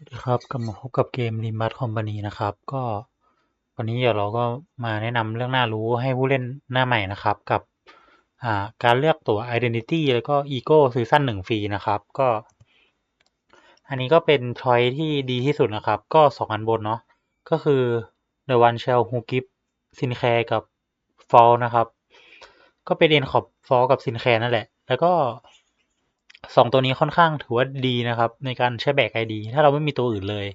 สวัสดีครับกลับมาพบกับเกม Rimbat Company นะครับ ก็วันนี้เดี๋ยวเราก็มาแนะนำเรื่องน่ารู้ให้ผู้เล่นหน้าใหม่นะครับ กับการเลือกตัว Identity แล้วก็ Ego ซีซั่นหนึ่งฟรีนะครับ ก็ อันนี้ก็เป็นชอยที่ดีที่สุดนะครับ ก็สองอันบนเนาะก็คือ The One Shell Who Give ซินแคร์กับ Fall นะครับ ก็เป็นเอ็นขอบฟอลกับซินแคร์นั่นแหละ แล้วก็ สองตัวนี้ค่อนข้างถือว่าดีนะครับ ในการใช้แบกไอดีถ้าเราไม่มีตัวอื่นเลย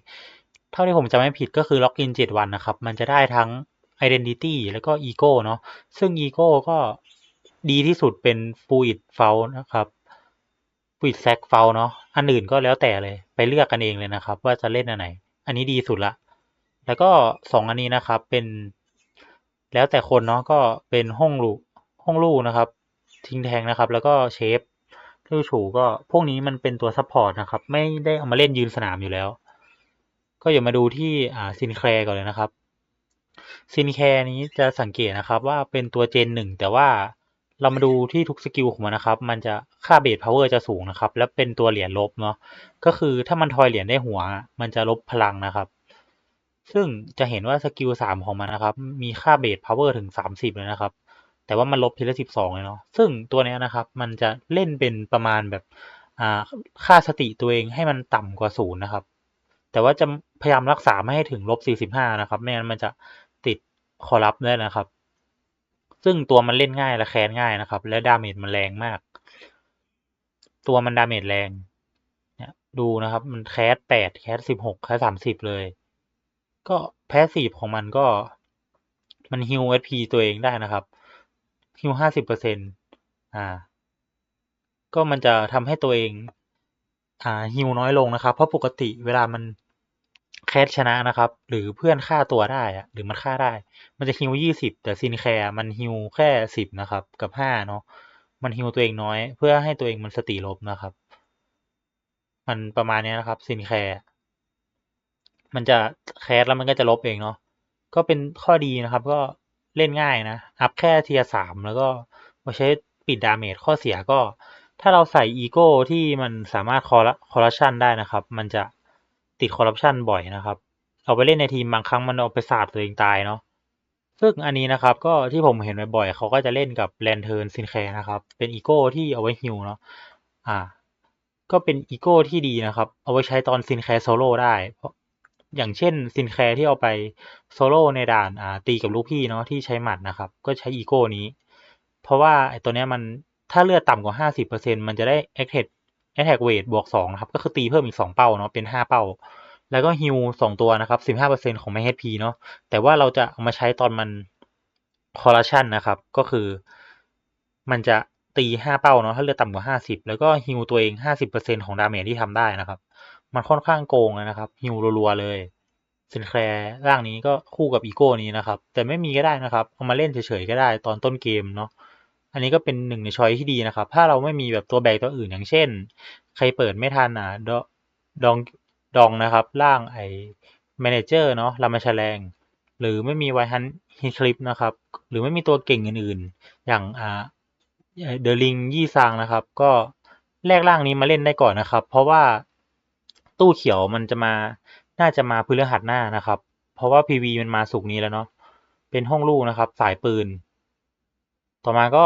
เท่าที่ผมจะไม่ผิดก็คือล็อกอินเจ็ดวันนะครับ มันจะได้ทั้ง Identity แล้วก็ Ego เนาะซึ่ง Ego ก็ดีที่สุดเป็น Fluid f o u l นะครับ Fluid Sack f o u l เนาะ อันอื่นก็แล้วแต่เลย ไปเลือกกันเองเลยนะครับ ว่าจะเล่นอันไหน อันนี้ดีสุดละ แล้วก็สองอันนี้นะครับ เป็น แล้วแต่คนเนาะ ก็เป็นห้องลูห้องลูนะครับ ทิ้งแทงนะครับ แล้วก็เชฟ ลู่ฉูก็พวกนี้มันเป็นตัวซัพพอร์ตนะครับ ไม่ได้เอามาเล่นยืนสนามอยู่แล้ว ก็อย่ามาดูที่อ่าซินแคร์ก่อนเลยนะครับซินแคร์นี้จะสังเกตนะครับว่าเป็นตัวเจนหนึ่งแต่ว่าเรามาดูที่ทุกสกิลของมันนะครับ มันจะค่าเบสพาวเวอร์จะสูงนะครับ และเป็นตัวเหรียญลบเนาะ ก็คือถ้ามันทอยเหรียญได้หัว มันจะลบพลังนะครับ ซึ่งจะเห็นว่าสกิลสามของมันนะครับ มีค่าเบสพาวเวอร์ถึงสามสิบเลยนะครับ แต่ว่ามันลบทีละสิบสองเลยเนาะซึ่งตัวเนี้ยนะครับมันจะเล่นเป็นประมาณแบบอ่าค่าสติตัวเองให้มันต่ำกว่าศูนย์นะครับ แต่ว่าจะพยายามรักษาไม่ให้ถึงลบสี่สิบห้านะครับไม่งั้นมันจะติดคอรับได้นะครับ ซึ่งตัวมันเล่นง่ายและแค้นง่ายนะครับ และดาเมจมันแรงมาก ตัวมันดาเมจแรงเนี่ยดูนะครับ มันแคสแปดแคสสิบหกแคสสามสิบเลย ก็แพสซีฟของมันก็มันฮิวเอพีตัวเองได้นะครับ ฮิวห้าสิบเปอร์เซ็นอ่า ก็มันจะทำให้ตัวเอง อ่าฮิวน้อยลงนะครับ เพราะปกติเวลามันแคสชนะนะครับ หรือเพื่อนฆ่าตัวได้อะหรือมันฆ่าได้ มันจะฮิวยี่สิบแต่ซินแคร์มันฮิวแค่สิบนะครับ กับห้าเนาะมันฮิวตัวเองน้อย เพื่อให้ตัวเองมันสติลบนะครับ มันประมาณนี้นะครับซินแคร์มันจะแคสแล้วมันก็จะลบเองเนาะก็เป็นข้อดีนะครับ ก็ เล่นง่ายนะ อัพแค่เทียสามแล้วก็มาใช้ปิดดาเมจข้อเสียก็ ถ้าเราใส่อีโก้ที่มันสามารถคอร์คอร์รัปชันได้นะครับ มันจะติดคอร์รัปชันบ่อยนะครับเอาไปเล่นในทีมบางครั้งมันเอาไปสาดตัวเองตายเนาะซึ่งอันนี้นะครับก็ที่ผมเห็นบ่อยๆเขาก็จะเล่นกับแลนเทิร์นซินแคร์นะครับ เป็นอีโก้ที่เอาไว้ฮิวเนาะอ่า ก็เป็นอีโก้ที่ดีนะครับ เอาไว้ใช้ตอนซินแคร์โซโล่ได้เพราะ อย่างเช่นซินแคร์ที่เอาไปโซโล่ในด่านอ่าตีกับลูกพี่เนาะที่ใช้หมัดนะครับ ก็ใช้อีโก้นี้ เพราะว่าไอตัวเนี้ยมันถ้าเลือดต่ำกว่าห้าสิบเปอร์เซ็นมันจะได้แอคเทคแอคแทกเวทบวกสองนะครับ ก็คือตีเพิ่มอีกสองเป้าเนาะเป็นห้าเป้า แล้วก็ฮิวสองตัวนะครับสิบห้าเปอร์เซ็นของแมเฮดพีเนาะแต่ว่าเราจะเอามาใช้ตอนมันคอร์รัชันนะครับ ก็คือมันจะตีห้าเป้าเนาะถ้าเลือดต่ำกว่าห้าสิบแล้วก็ฮิวตัวเองห้าสิบเปอร์เซ็นของดาเมจที่ทำได้นะครับ มันค่อนข้างโกงนะครับฮิวรัวๆเลยซินแคร์ร่างนี้ก็คู่กับอีโก้นี้นะครับ แต่ไม่มีก็ได้นะครับเอามาเล่นเฉยๆก็ได้ตอนต้นเกมเนาะอันนี้ก็เป็นหนึ่งในช้อยที่ดีนะครับ ถ้าเราไม่มีแบบตัวแบกตัวอื่นอย่างเช่น ใครเปิดไม่ทันอะดดองดองนะครับร่างไอแมเนเจอร์เนาะรามาชแฉลงหรือไม่มีไวฮันฮิคลิปนะครับ หรือไม่มีตัวเก่งอื่นๆ อย่างอ่าเดอะลิงยี่ซางนะครับ ก็แลกร่างนี้มาเล่นได้ก่อนนะครับ เพราะว่า ตู้เขียวมันจะมา น่าจะมาพฤหัสหน้านะครับ เพราะว่าพีวีมันมาสุกนี้แล้วเนาะ เป็นห้องลูกนะครับ สายปืน ต่อมาก็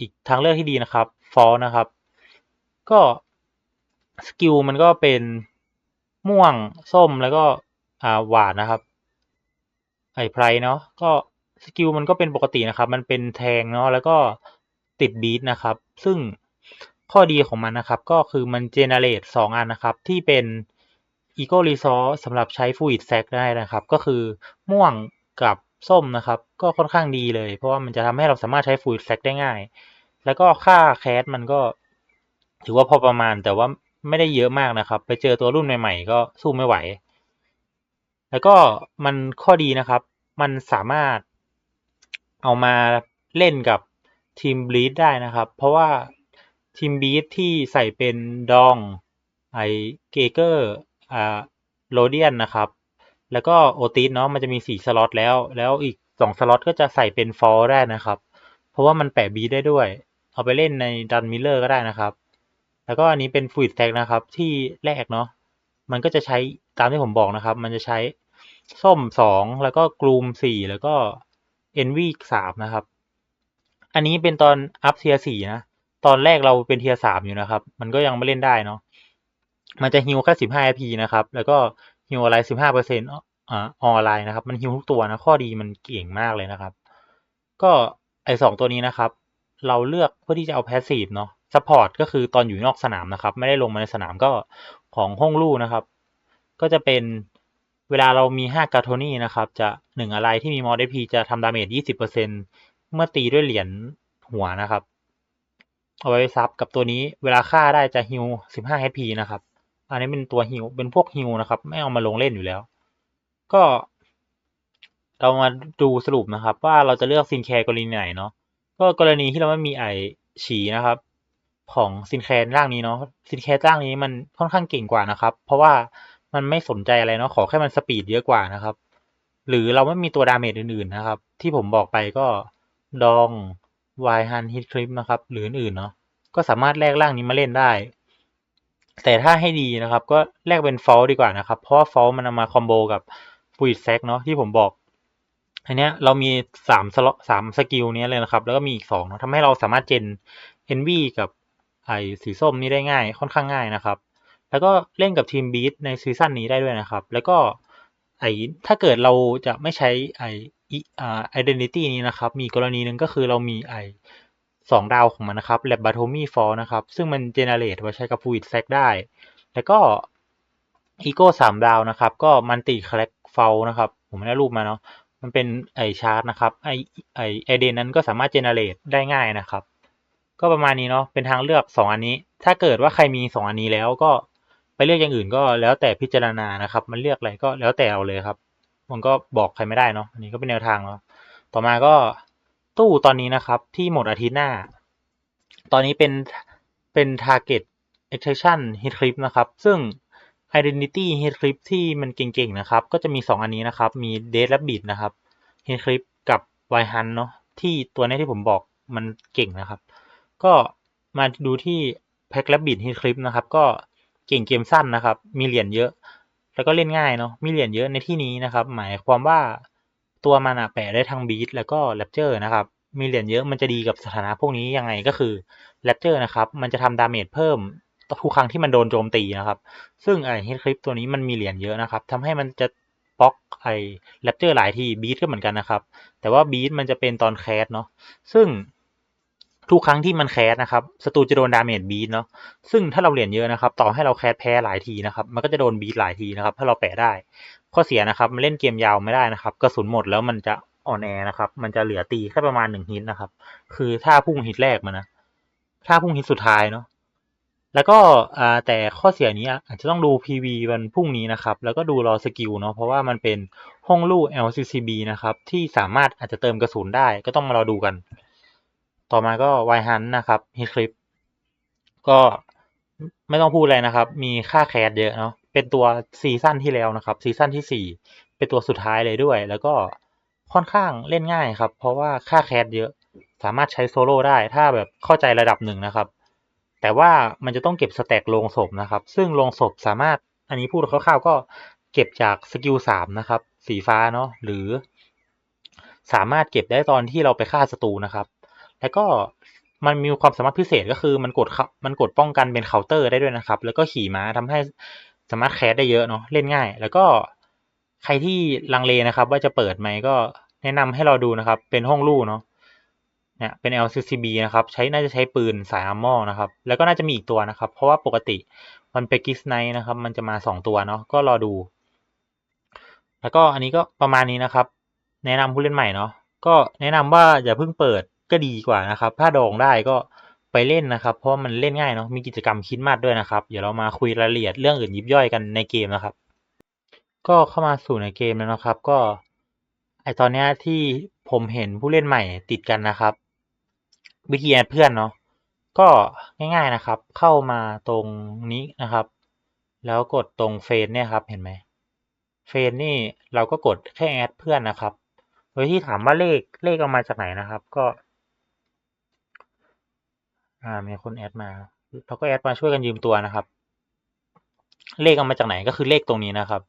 อีกทางเลือกที่ดีนะครับ ฟอลนะครับ ก็สกิลมันก็เป็นม่วงส้มแล้วก็อ่าหวานนะครับไอไพรเนาะก็สกิลมันก็เป็นปกตินะครับ มันเป็นแทงเนาะแล้วก็ติดบีทนะครับ ซึ่งข้อดีของมันนะครับ ก็คือมันเจเนเรตสองอันนะครับ ที่เป็น Eco Resource สำหรับใช้ Fluid Sack ได้นะครับ ก็คือม่วงกับส้มนะครับ ก็ค่อนข้างดีเลย เพราะว่ามันจะทำให้เราสามารถใช้ Fluid Sack ได้ง่าย แล้วก็ค่าแคสมันก็ ถือว่าพอประมาณแต่ว่าไม่ได้เยอะมากนะครับ ไปเจอตัวรุ่นใหม่ๆ ก็สู้ไม่ไหว แล้วก็มันข้อดีนะครับ มันสามารถเอามาเล่นกับทีมบลีดได้นะครับ เพราะว่าทีมบีทที่ใส่เป็นดองไอเกเกอร์ อ่าโรเดียนนะครับ แล้วก็โอติสเนาะมันจะมีสี่สล็อตแล้ว แล้วอีกสองสล็อตก็จะใส่เป็นฟอลได้นะครับ เพราะว่ามันแปะบีได้ด้วย เอาไปเล่นในดันมิลเลอร์ก็ได้นะครับ แล้วก็อันนี้เป็นฟูดแท็กนะครับที่แรกเนาะมันก็จะใช้ตามที่ผมบอกนะครับ มันจะใช้ส้มสองแล้วก็กลูมสี่แล้วก็เอ็นวีสามนะครับ อันนี้เป็นตอนอัพเทียสี่นะ ตอนแรกเราเป็นเทียสามอยู่นะครับ มันก็ยังไม่เล่นได้เนาะ มันจะฮิวแค่สิบห้าพีนะครับ แล้วก็ฮิวอะไรสิบห้าเปอร์เซ็นต์อ่าออนไลน์นะครับ มันฮิวทุกตัวนะ ข้อดีมันเก่งมากเลยนะครับ ก็ไอสองตัวนี้นะครับ เราเลือกเพื่อที่จะเอาแพสซีฟเนาะซัพพอร์ตก็คือตอนอยู่นอกสนามนะครับ ไม่ได้ลงมาในสนามก็ของห้องลู่นะครับ ก็จะเป็นเวลาเรามีห้ากาโทนี่นะครับ จะหนึ่งอะไรที่มีมอดพีจะทำดาเมจยี่สิบเปอร์เซ็นเมื่อตีด้วยเหรียญหัวนะครับ เอาไว้ซับกับตัวนี้เวลาฆ่าได้จะฮิวสิบห้า HP นะครับ อันนี้เป็นตัวฮิวเป็นพวกฮิวนะครับ ไม่เอามาลงเล่นอยู่แล้ว ก็เรามาดูสรุปนะครับ ว่าเราจะเลือกซินแคร์กรณีไหนเนาะก็กรณีที่เราไม่มีไอฉีนะครับ ของซินแคร์ร่างนี้เนาะซินแคร์ร่างนี้มันค่อนข้างเก่งกว่านะครับ เพราะว่ามันไม่สนใจอะไรเนาะขอแค่มันสปีดเยอะกว่านะครับ หรือเราไม่มีตัวดาเมจอื่นๆนะครับ ที่ผมบอกไปก็ดองวายฮันฮิตคลิปนะครับ หรืออื่นๆเนาะก็สามารถแลกร่างนี้มาเล่นได้ แต่ถ้าให้ดีนะครับ ก็แลกเป็นฟอลดีกว่านะครับ เพราะว่าฟอลมันเอามาคอมโบกับฟูดแซกเนาะที่ผมบอกอันเนี้ยเรามีสามสล็อสามสกิลเนี้ยเลยนะครับ แล้วก็มีอีกสองเนาะทำให้เราสามารถเจนเอ็นวีกับไอสีส้มนี่ได้ง่ายค่อนข้างง่ายนะครับ แล้วก็เล่นกับทีมบีทในซีซั่นนี้ได้ด้วยนะครับ แล้วก็ไอถ้าเกิดเราจะไม่ใช้ไออ่า identity นี้นะครับ มีกรณีหนึ่งก็คือเรามีไอ สองดาวของมันนะครับ lab b a t o m y for นะครับ ซึ่งมัน generate ไว้ใช้กับ fluid sack ได้ แล้วก็ ego สามดาวนะครับ ก็มันติ collect fall นะครับ ผมไม่ได้รูปมาเนาะ มันเป็นไอชาร์ตนะครับ ไอไอไอเดนนั้นก็สามารถ generate ได้ง่ายนะครับ ก็ประมาณนี้เนาะ เป็นทางเลือกสองอันนี้ ถ้าเกิดว่าใครมีสองอันนี้แล้วก็ไปเลือกอย่างอื่นก็แล้วแต่พิจารณานะครับ มันเลือกอะไรก็แล้วแต่เอาเลยครับ มันก็บอกใครไม่ได้เนาะ อันนี้ก็เป็นแนวทางเนาะ ต่อมาก็ ตู้ตอนนี้นะครับ ที่หมดอาทิตย์หน้า ตอนนี้เป็นเป็น target extraction hit clip นะครับ ซึ่ง identity hit clip ที่มันเก่งๆนะครับ ก็จะมีสองอันนี้นะครับ มี dead rabbit นะครับ hit clip กับ y hunt เนาะที่ตัวนี้ที่ผมบอกมันเก่งนะครับ ก็มาดูที่ pack rabbit hit clip นะครับ ก็เก่งเกมสั้นนะครับ มีเหรียญเยอะ แล้วก็เล่นง่ายเนาะมีเหรียญเยอะในที่นี้นะครับ หมายความว่า ตัวมันอะแปะได้ทั้งบีทแล้วก็แรปเจอร์นะครับ มีเหรียญเยอะมันจะดีกับสถานะพวกนี้ยังไงก็คือแรปเจอร์นะครับ มันจะทำดาเมจเพิ่มทุกครั้งที่มันโดนโจมตีนะครับ ซึ่งไอเฮดคลิปตัวนี้มันมีเหรียญเยอะนะครับทำให้มันจะบล็อกไอแรปเจอร์หลายทีบีทก็เหมือนกันนะครับ แต่ว่าบีทมันจะเป็นตอนแคสเนาะ ซึ่งทุกครั้งที่มันแคสนะครับศัตรูจะโดนดาเมจบีทเนาะ ซึ่งถ้าเราเหรียญเยอะนะครับ ต่อให้เราแคสแพ้หลายทีนะครับ มันก็จะโดนบีทหลายทีนะครับ ถ้าเราแปะได้ ข้อเสียนะครับ มันเล่นเกมยาวไม่ได้นะครับ กระสุนหมดแล้วมันจะอ่อนแอนะครับ มันจะเหลือตีแค่ประมาณหนึ่งฮิตนะครับ คือถ้าพุ่งฮิตแรกมันนะ ถ้าพุ่งฮิตสุดท้ายเนาะ แล้วก็แต่ข้อเสียนี้อาจจะต้องดู PV วันพรุ่งนี้นะครับ แล้วก็ดูรอสกิลเนาะ เพราะว่ามันเป็นห้องลู่ LCCB นะครับ ที่สามารถอาจจะเติมกระสุนได้ ก็ต้องมารอดูกัน ต่อมาก็ Y Hunt นะครับฮิตคลิป ก็ไม่ต้องพูดอะไรนะครับ มีค่าแคสเยอะเนาะ เป็นตัวซีซั่นที่แล้วนะครับซีซั่นที่สี่เป็นตัวสุดท้ายเลยด้วย แล้วก็ค่อนข้างเล่นง่ายครับ เพราะว่าค่าแคสเยอะสามารถใช้โซโล่ได้ถ้าแบบเข้าใจระดับหนึ่งนะครับ แต่ว่ามันจะต้องเก็บสแต็กลงศพนะครับ ซึ่งลงศพสามารถอันนี้พูดคร่าวๆก็เก็บจากสกิลสามนะครับ สีฟ้าเนาะหรือ สามารถเก็บได้ตอนที่เราไปฆ่าศัตรูนะครับ แล้วก็มันมีความสามารถพิเศษก็คือมันกดมันกดป้องกันเป็นเคาน์เตอร์ได้ด้วยนะครับ แล้วก็ขี่ม้าทำให้ สามารถแคสได้เยอะเนาะเล่นง่าย แล้วก็ใครที่ลังเลนะครับ ว่าจะเปิดไหมก็แนะนำให้เราดูนะครับ เป็นห้องลู่เนาะเนี่ยเป็น LCCB นะครับ ใช้น่าจะใช้ปืนสายอาร์มอนะครับ แล้วก็น่าจะมีอีกตัวนะครับ เพราะว่าปกติมันเป็นกิสไนนะครับ มันจะมาสองตัวเนาะก็รอดู แล้วก็อันนี้ก็ประมาณนี้นะครับ แนะนำผู้เล่นใหม่เนาะก็แนะนำว่าอย่าเพิ่งเปิดก็ดีกว่านะครับ ถ้าดองได้ก็ ไปเล่นนะครับ เพราะมันเล่นง่ายเนาะมีกิจกรรมคิดมากด้วยนะครับ เดี๋ยวเรามาคุยรายละเอียดเรื่องอื่นยิบย่อยกันในเกมนะครับ ก็เข้ามาสู่ในเกมแล้วนะครับ ก็ไอตอนนี้ที่ผมเห็นผู้เล่นใหม่ติดกันนะครับ วิธีแอดเพื่อนเนาะก็ง่ายๆนะครับ เข้ามาตรงนี้นะครับ แล้วกดตรงเฟนเนี่ยครับเห็นไหมเฟนนี่เราก็กดแค่แอดเพื่อนนะครับ โดยที่ถามว่าเลขเลขเอามาจากไหนนะครับ ก็ อ่ามีคนแอดมาเราก็แอดมาช่วยกันยืมตัวนะครับ เลขเอามาจากไหนก็คือเลขตรงนี้นะครับ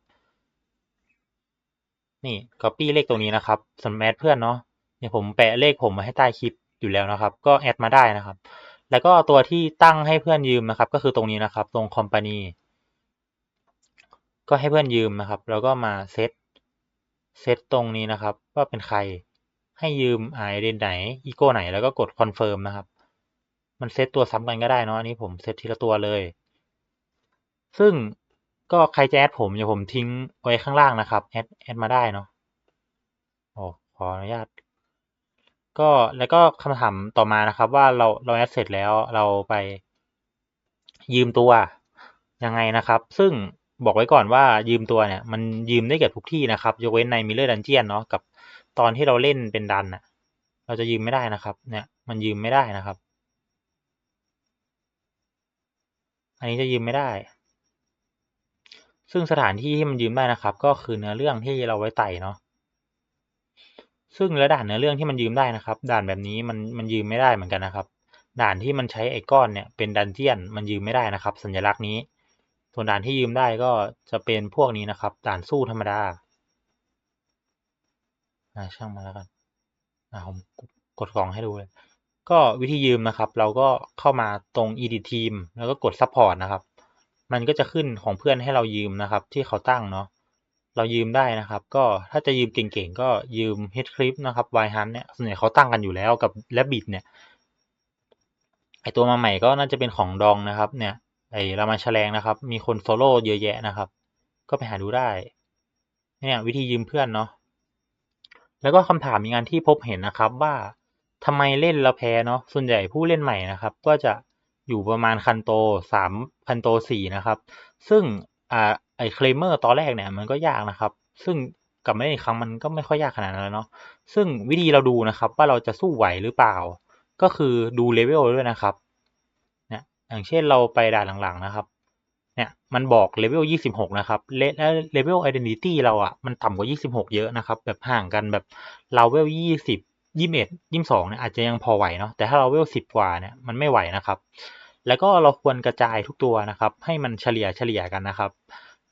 นี่ copy เลขตรงนี้นะครับส่วนแอดเพื่อนเนาะเนี่ยผมแปะเลขผมมาให้ใต้คลิปอยู่แล้วนะครับ ก็แอดมาได้นะครับ แล้วก็ตัวที่ตั้งให้เพื่อนยืมนะครับ ก็คือตรงนี้นะครับ ตรง company ก็ให้เพื่อนยืมนะครับ แล้วก็มาเซตเซตตรงนี้นะครับ ว่าเป็นใครให้ยืมไอเดนไหนอีโก้ไหนแล้วก็กดคอนเฟิร์มนะครับ มันเซตตัวซ้ำกันก็ได้เนาะอันนี้ผมเซตทีละตัวเลย ซึ่งก็ใครจะแอดผมเดี๋ยวผมทิ้งไว้ข้างล่างนะครับแอดแอดมาได้เนาะโอ้ขออนุญาต ก็แล้วก็คำถามต่อมานะครับ ว่าเราเราแอดเสร็จแล้วเราไปยืมตัวยังไงนะครับ ซึ่งบอกไว้ก่อนว่ายืมตัวเนี่ย มันยืมได้เกือบทุกที่นะครับยกเว้นในมิเลอร์ดันเจียนเนาะกับตอนที่เราเล่นเป็นดันน่ะเราจะยืมไม่ได้นะครับ เนี่ย มันยืมไม่ได้นะครับ อันนี้จะยืมไม่ได้ ซึ่งสถานที่ที่มันยืมได้นะครับ ก็คือเนื้อเรื่องที่เราไว้ไต่เนาะ ซึ่งและด่านเนื้อเรื่องที่มันยืมได้นะครับ ด่านแบบนี้มันมันยืมไม่ได้เหมือนกันนะครับ ด่านที่มันใช้ไอ้ก้อนเนี่ยเป็นดันเจียนมันยืมไม่ได้นะครับ สัญลักษณ์นี้ ส่วนด่านที่ยืมได้ก็จะเป็นพวกนี้นะครับ ด่านสู้ธรรมดาอ่าช่างมาแล้วกันอ่าผมกดกล่องให้ดูเลย ก็วิธียืมนะครับ เราก็เข้ามาตรง edit team แล้วก็กด support นะครับ มันก็จะขึ้นของเพื่อนให้เรายืมนะครับ ที่เขาตั้งเนาะเรายืมได้นะครับ ก็ถ้าจะยืมเก่งๆ ก็ยืม h e a d c l i p นะครับ y h u n เนี่ยส่วนใหญ่เขาตั้งกันอยู่แล้วกับ Rabbit เนี่ยไอตัวมาใหม่ก็น่าจะเป็นของดองนะครับ เนี่ยไอรามาแฉลงนะครับ มีคนโซโล่เยอะแยะนะครับ ก็ไปหาดูได้ เนี่ยวิธียืมเพื่อนเนาะแล้วก็คำถามมีงานที่พบเห็นนะครับว่า ทำไมเล่นแล้วแพ้เนาะส่วนใหญ่ผู้เล่นใหม่นะครับ ก็จะอยู่ประมาณคันโตสามคันโตสี่นะครับ ซึ่งอ่าไอเคลเมอร์ตอนแรกเนี่ยมันก็ยากนะครับ ซึ่งกลับมาเล่นอีกครั้งมันก็ไม่ค่อยยากขนาดนั้นเนาะซึ่งวิธีเราดูนะครับ ว่าเราจะสู้ไหวหรือเปล่า ก็คือดูเลเวลด้วยนะครับเนี่ยอย่างเช่นเราไปด่านหลังๆนะครับเนี่ยมันบอกเลเวลยี่สิบหกนะครับและเลเวลไอดีนิตี้เราอะมันต่ำกว่ายี่สิบหกเยอะนะครับ แบบห่างกันแบบเราเวลยี่สิบ ยี่สิบเอ็ดยี่สิบสองเนี่ยอาจจะยังพอไหวเนาะแต่ถ้าเราเวลสิบกว่าเนี่ยมันไม่ไหวนะครับ แล้วก็เราควรกระจายทุกตัวนะครับ ให้มันเฉลี่ยเฉลี่ยกันนะครับ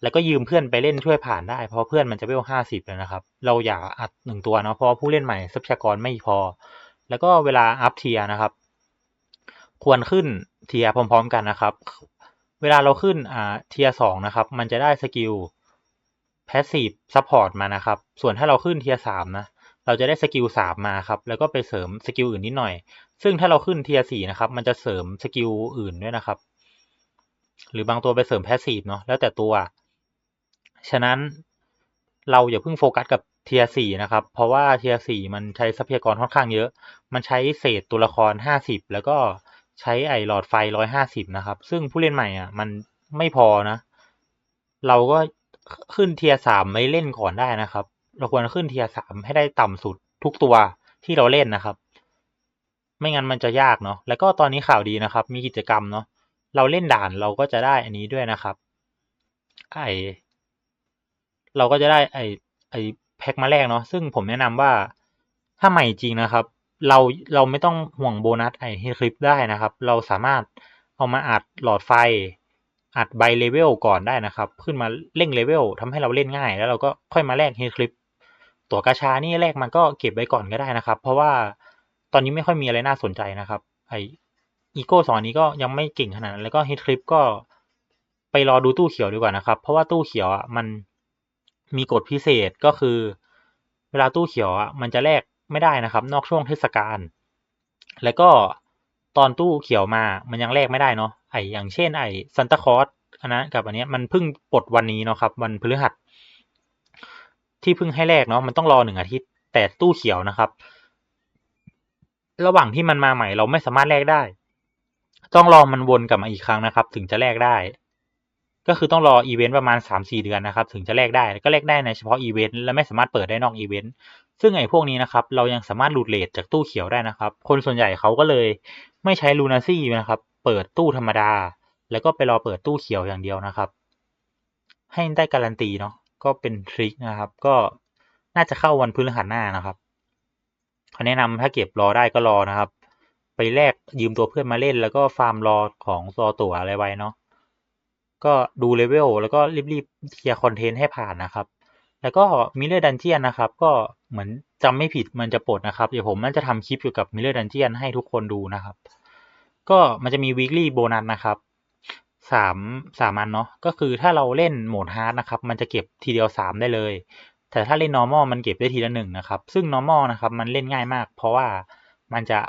แล้วก็ยืมเพื่อนไปเล่นช่วยผ่านได้เพราะเพื่อนมันจะเวลห้าสิบเลยนะครับ เราอยากอัดหนึ่งตัวเนาะเพราะผู้เล่นใหม่ทรัพยากรไม่พอ แล้วก็เวลาอัพเทียนะครับ ควรขึ้นเทียพร้อม ๆ กันนะครับ เวลาเราขึ้นอ่าเทียสองนะครับ มันจะได้สกิลแพสซีฟซัพพอร์ตมานะครับ ส่วนถ้าเราขึ้นเทียสามนะ เราจะได้สกิลสามมาครับ แล้วก็ไปเสริมสกิลอื่นนิดหน่อย ซึ่งถ้าเราขึ้นเทียสี่นะครับ มันจะเสริมสกิลอื่นด้วยนะครับ หรือบางตัวไปเสริมแพสซีฟเนาะ แล้วแต่ตัว ฉะนั้นเราอย่าเพิ่งโฟกัสกับเทียสี่นะครับ เพราะว่าเทียสี่มันใช้ทรัพยากรค่อนข้างเยอะ มันใช้เศษตัวละครห้าสิบแล้วก็ใช้ไอหลอดไฟร้อยห้าสิบนะครับ ซึ่งผู้เล่นใหม่อะ มันไม่พอนะ เราก็ขึ้นเทียสามไม่เล่นก่อนได้นะครับ เราควรขึ้นเทียสามให้ได้ต่ำสุดทุกตัวที่เราเล่นนะครับ ไม่งั้นมันจะยากเนาะแล้วก็ตอนนี้ข่าวดีนะครับ มีกิจกรรมเนาะเราเล่นด่านเราก็จะได้อันนี้ด้วยนะครับ ไอเราก็จะได้ไอไอแพ็คมาแรกเนาะซึ่งผมแนะนำว่าถ้าใหม่จริงนะครับ เราเราไม่ต้องห่วงโบนัสไอเฮคลิปได้นะครับ เราสามารถเอามาอัดหลอดไฟ อัดใบเลเวลก่อนได้นะครับ ขึ้นมาเร่งเลเวลทำให้เราเล่นง่าย แล้วเราก็ค่อยมาแลกเฮคลิป ตัวกาชานี่แรกมันก็เก็บไว้ก่อนก็ได้นะครับ เพราะว่าตอนนี้ไม่ค่อยมีอะไรน่าสนใจนะครับไออีโก้สองนี้ก็ยังไม่เก่งขนาดนั้นแล้วก็เฮดคลิปก็ไปรอดูตู้เขียวดีกว่านะครับ เพราะว่าตู้เขียวอะมันมีกฎพิเศษก็คือ เวลาตู้เขียวอะมันจะแลกไม่ได้นะครับ นอกช่วงเทศกาลแล้วก็ตอนตู้เขียวมามันยังแลกไม่ได้เนาะไออย่างเช่นไอซันตาคอสอันนั้นกับอันเนี้ยมันเพิ่งปลดวันนี้เนาะครับ วันพฤหัส ที่เพิ่งให้แลกเนาะมันต้องรอหนึ่งอาทิตย์ แต่ตู้เขียวนะครับ ระหว่างที่มันมาใหม่เราไม่สามารถแลกได้ ต้องรอมันวนกลับมาอีกครั้งนะครับ ถึงจะแลกได้ ก็คือต้องรออีเวนต์ประมาณสามสี่เดือนนะครับ ถึงจะแลกได้ก็แลกได้ในเฉพาะอีเวนต์และไม่สามารถเปิดได้นอกอีเวนต์ซึ่งไอ้พวกนี้นะครับ เรายังสามารถหลุดเลทจากตู้เขียวได้นะครับ คนส่วนใหญ่เขาก็เลยไม่ใช้ลูนาซี่นะครับ เปิดตู้ธรรมดา แล้วก็ไปรอเปิดตู้เขียวอย่างเดียวนะครับ ให้ได้การันตีเนาะ ก็เป็นทริคนะครับ ก็น่าจะเข้าวันพฤหัสหน้านะครับเขาแนะนำถ้าเก็บรอได้ก็รอนะครับ ไปแลกยืมตัวเพื่อนมาเล่น แล้วก็ฟาร์มรอของตัวตั๋วอะไรไว้เนาะก็ดูเลเวลแล้วก็รีบๆเคลียร์คอนเทนต์ให้ผ่านนะครับ แล้วก็มิเลอร์ดันเจียนนะครับ ก็เหมือนจำไม่ผิดมันจะปลดนะครับ เดี๋ยวผมมันจะทำคลิปเกี่ยวกับมิเลอร์ดันเจียนให้ทุกคนดูนะครับ ก็มันจะมี weekly โบนัสนะครับ สามสามอันเนาะก็คือถ้าเราเล่นโหมดฮาร์ดนะครับมันจะเก็บทีเดียวสามได้เลย แต่ถ้าเล่น normal มันเก็บได้ทีละหนึ่งนะครับ ซึ่ง normal นะครับมันเล่นง่ายมาก เพราะว่ามันจะ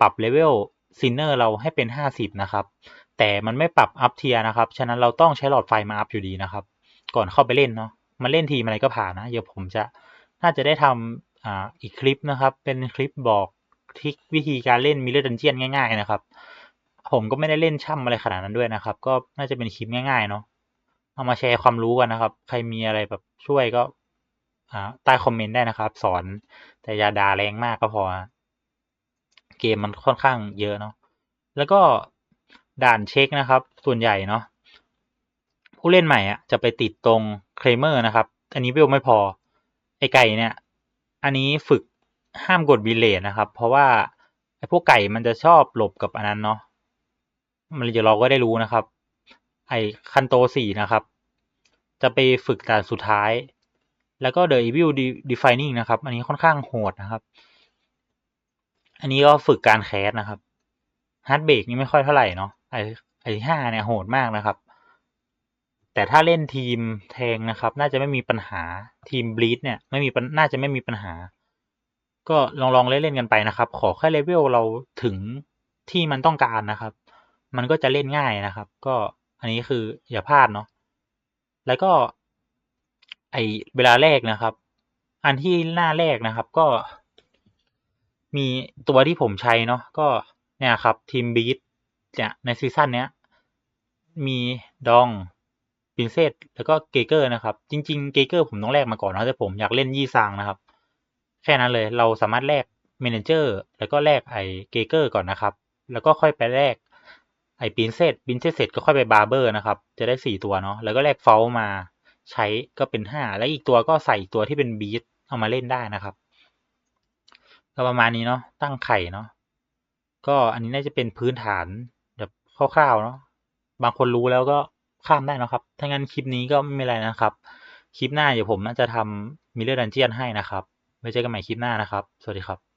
ปรับเลเวลซินเนอร์เราให้เป็นห้าสิบนะครับ แต่มันไม่ปรับอัพเทียนะครับ ฉะนั้นเราต้องใช้หลอดไฟมาอัพอยู่ดีนะครับ ก่อนเข้าไปเล่นเนาะมันเล่นทีมอะไรก็ผ่านนะเดี๋ยวผมจะน่าจะได้ทำออีกคลิปนะครับ เป็นคลิปบอกทริควิธีการเล่นมิเลอร์ดันเจียนง่าย ๆ นะครับ ผมก็ไม่ได้เล่นช่ำอะไรขนาดนั้นด้วยนะครับ ก็น่าจะเป็นคลิปง่ายๆเนาะเอามาแชร์ความรู้กันนะครับ ใครมีอะไรแบบช่วยก็อ่าใต้คอมเมนต์ได้นะครับ สอนแต่อย่าด่าแรงมากก็พอ เกมมันค่อนข้างเยอะเนาะแล้วก็ด่านเช็คนะครับ ส่วนใหญ่เนาะผู้เล่นใหม่อะจะไปติดตรงเคลเมอร์นะครับ อันนี้เวลไม่พอ ไอไก่เนี่ย อันนี้ฝึกห้ามกดบิเลตนะครับ เพราะว่าไอพวกไก่มันจะชอบหลบกับอันนั้นเนาะ มันเดี๋ยวเราก็ได้รู้นะครับ ไอคันโตสี่นะครับ จะไปฝึกด่านสุดท้าย แล้วก็ The Evil Defining นะครับ อันนี้ค่อนข้างโหดนะครับ อันนี้ก็ฝึกการแคสนะครับฮาร์ดเบรกนี่ไม่ค่อยเท่าไหร่เนาะไอไอห้าเนี่ยโหดมากนะครับ แต่ถ้าเล่นทีมแทงนะครับ น่าจะไม่มีปัญหาทีมบลีดเนี่ยไม่มีปัญน่าจะไม่มีปัญหา ก็ลองลองเล่นเล่นกันไปนะครับ ขอแค่เลเวลเราถึงที่มันต้องการนะครับ มันก็จะเล่นง่ายนะครับ ก็อันนี้คืออย่าพลาดเนาะแล้วก็ ไอเวลาแรกนะครับ อันที่หน้าแรกนะครับ ก็ มีตัวที่ผมใช้เนาะก็เนี่ยครับทีมบีทเนี่ยในซีซั่นเนี้ยมีดองปินเซตแล้วก็เกเกอร์นะครับ จริง ๆ เกเกอร์ผมต้องแลกมาก่อนนะแต่ผมอยากเล่นยี่ซางนะครับ แค่นั้นเลยเราสามารถแลกเมนเจอร์แล้วก็แลกไอเกเกอร์ก่อนนะครับ แล้วก็ค่อยไปแลก ไอปินเซตปินเซตเสร็จก็ค่อยไปบาร์เบอร์นะครับ จะได้สี่ตัวเนาะแล้วก็แลกเฟลมาใช้ก็เป็นห้าแล้วอีกตัวก็ใส่ตัวที่เป็นบีทเอามาเล่นได้นะครับ ก็ประมาณนี้เนาะตั้งไข่เนาะก็อันนี้น่าจะเป็นพื้นฐานแบบคร่าวๆเนาะบางคนรู้แล้วก็ข้ามได้นะครับ ถ้างั้นคลิปนี้ก็ไม่เป็นไรนะครับ คลิปหน้าเดี๋ยวผมน่าจะทำมิเลอร์ดันเจียนให้นะครับไว้เจอกันใหม่คลิปหน้านะครับ สวัสดีครับ